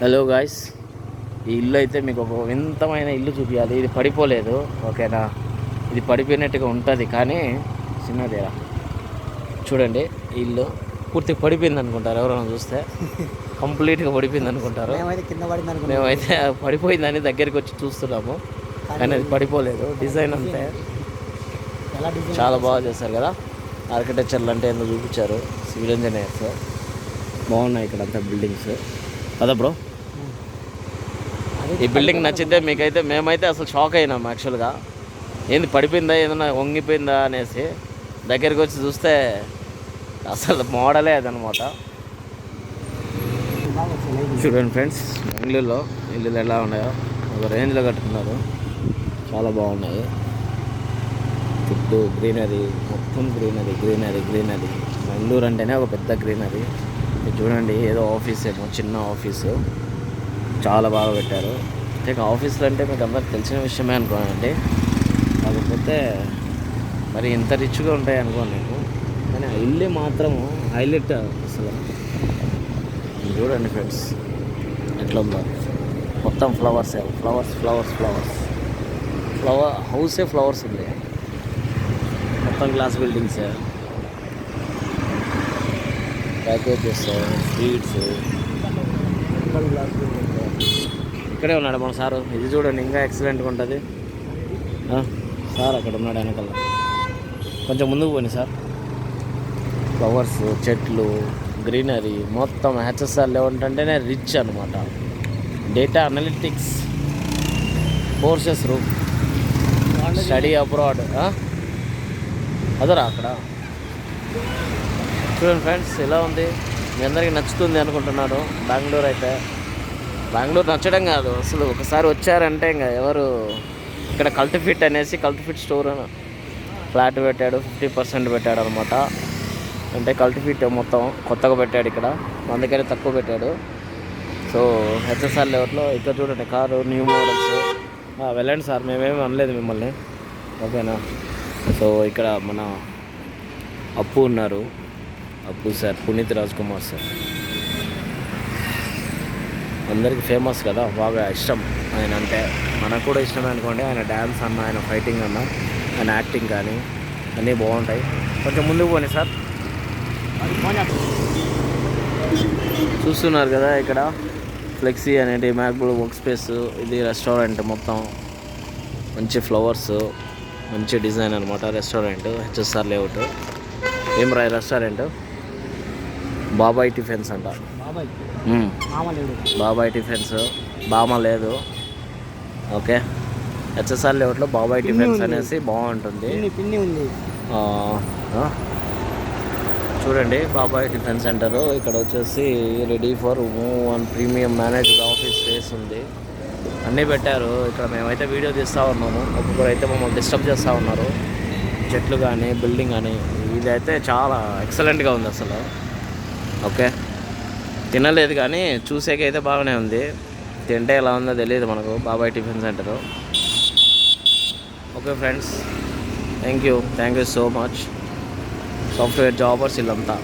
Hello guys ఈ ఇల్లు అయితే మీకు ఒక వింతమైన ఇల్లు చూపించాలి ఇది పడిపోలేదు ఓకేనా? ఇది పడిపోయినట్టుగా ఉంటుంది కానీ చిన్నదేరా చూడండి ఈ ఇల్లు పూర్తిగా పడిపోయింది అనుకుంటారు ఎవరైనా చూస్తే. కంప్లీట్గా పడిపోయింది అనుకుంటారు. మేమైతే పడిపోయిందని దగ్గరికి వచ్చి చూస్తున్నాము. కానీ అది పడిపోలేదు. డిజైన్ అంతే. చాలా బాగా చేశారు కదా. ఆర్కిటెక్చర్లు అంటే ఏందో చూపించారు? సివిల్ ఇంజనీర్స్ బాగున్నాయి ఇక్కడ అంతా బిల్డింగ్స్ కదా బ్రో. ఈ బిల్డింగ్ నచ్చితే మీకైతే మేమైతే అసలు షాక్ అయినాం యాక్చువల్గా ఏంది పడిపోయిందా ఏదన్నా వంగిపోయిందా అనేసి. దగ్గరికి వచ్చి చూస్తే అసలు మోడలే అదనమాట. చూడండి ఫ్రెండ్స్ బెంగళూరులో ఇల్లులు ఎలా ఉన్నాయో. ఒక రేంజ్లో కట్టుకున్నారు. చాలా బాగున్నాయి. చుట్టూ గ్రీనరీ మొత్తం గ్రీనరీ గ్రీనరీ గ్రీనరీ బెంగళూరు అంటేనే ఒక పెద్ద గ్రీనరీ చూడండి ఏదో ఆఫీస్ ఏమో చిన్న ఆఫీసు చాలా బాగా పెట్టారు. ఇక ఆఫీసులు అంటే మీకు అందరికి తెలిసిన విషయమే అనుకోనండి. కాకపోతే మరి ఇంత రిచ్గా ఉంటాయి అనుకోను నేను. కానీ ఆ ఇల్లు మాత్రం హైలైట్ అసలు. చూడండి ఫ్రెండ్స్ ఎట్లా ఉందో. మొత్తం flowers flowers flowers flowers. Flower హౌసే flowers ఉంది. మొత్తం గ్లాస్ బిల్డింగ్స్. Packages sweets. ఇక్కడే ఉన్నాడు మన సారు. ఇది చూడండి ఇంకా ఎక్సలెంట్గా ఉంటుంది. సార్ అక్కడ ఉన్నాడు వెనకాల. కొంచెం ముందుకు పోనీ సార్. ఫ్లవర్స్ చెట్లు గ్రీనరీ మొత్తం హెచ్ఎస్ఆర్ లెవెన్ అంటేనే రిచ్ అనమాట data analytics courses room study abroad అదరా అక్కడ? చూడండి ఫ్రెండ్స్ ఎలా ఉంది? మీ అందరికీ నచ్చుతుంది అనుకుంటున్నాను. బెంగళూరు అయితే. బెంగళూరు నచ్చడం కాదు. అసలు ఒకసారి వచ్చారంటే ఇంకా ఎవరు ఇక్కడ కల్టిఫిట్ అనేసి కల్టిఫిట్ స్టోర్ ఫ్లాట్ పెట్టాడు ఫిఫ్టీ పర్సెంట్ పెట్టాడు అనమాట అంటే కల్టిఫిట్ మొత్తం కొత్తగా పెట్టాడు ఇక్కడ. అందుకనే తక్కువ పెట్టాడు. సో హెచ్ఎస్ఆర్ లెవెల్లో ఇక్కడ చూడండి కారు న్యూ మోడల్స్ వెళ్ళండి సార్ మేమేమి అనలేదు మిమ్మల్ని. ఓకేనా? సో ఇక్కడ మన అప్పు ఉన్నారు. Appu sir Puneeth Raj Kumar sir. అందరికీ ఫేమస్ కదా బాగా ఇష్టం. ఆయన అంటే మనకు కూడా ఇష్టం అనుకోండి ఆయన డ్యాన్స్ అన్న ఆయన ఫైటింగ్ అన్న ఆయన యాక్టింగ్ కానీ అన్నీ బాగుంటాయి. కొంచెం ముందుకు పోనీ సార్. చూస్తున్నారు కదా ఇక్కడ ఫ్లెక్సీ అనేది మ్యాక్బుల్ వర్క్ స్పేస్ ఇది రెస్టారెంట్ మొత్తం. మంచి ఫ్లవర్స్ మంచి డిజైన్ అనమాట రెస్టారెంట్ హెచ్ఎస్ఆర్ లేఅవుట్ ఏం రాయ్ రెస్టారెంట్ బాబాయ్ టిఫిన్స్ అంట. బాబాయ్. టిఫిన్స్. బామ లేదు. ఓకే. హెచ్ఎస్ఆర్ లేఅవుట్లో బాబాయ్ టిఫిన్స్. అనేసి బాగుంటుంది. చూడండి బాబాయ్ టిఫిన్ సెంటర్. ఇక్కడ వచ్చేసి ready for move and premium managed office space ఉంది. అన్నీ పెట్టారు. ఇక్కడ మేమైతే వీడియో తీస్తూ ఉన్నాము. ఒక్కొక్కరు అయితే మమ్మల్ని డిస్టర్బ్ చేస్తూ ఉన్నారు. చెట్లు కానీ బిల్డింగ్ కానీ ఇదైతే చాలా ఎక్సలెంట్గా ఉంది అసలు. ఓకే. తినలేదు కానీ చూసేకైతే బాగానే ఉంది. తింటే ఎలా ఉందో తెలియదు మనకు. Babai tiffin centre okay friends thank you thank you so much software jobbers వీళ్ళంతా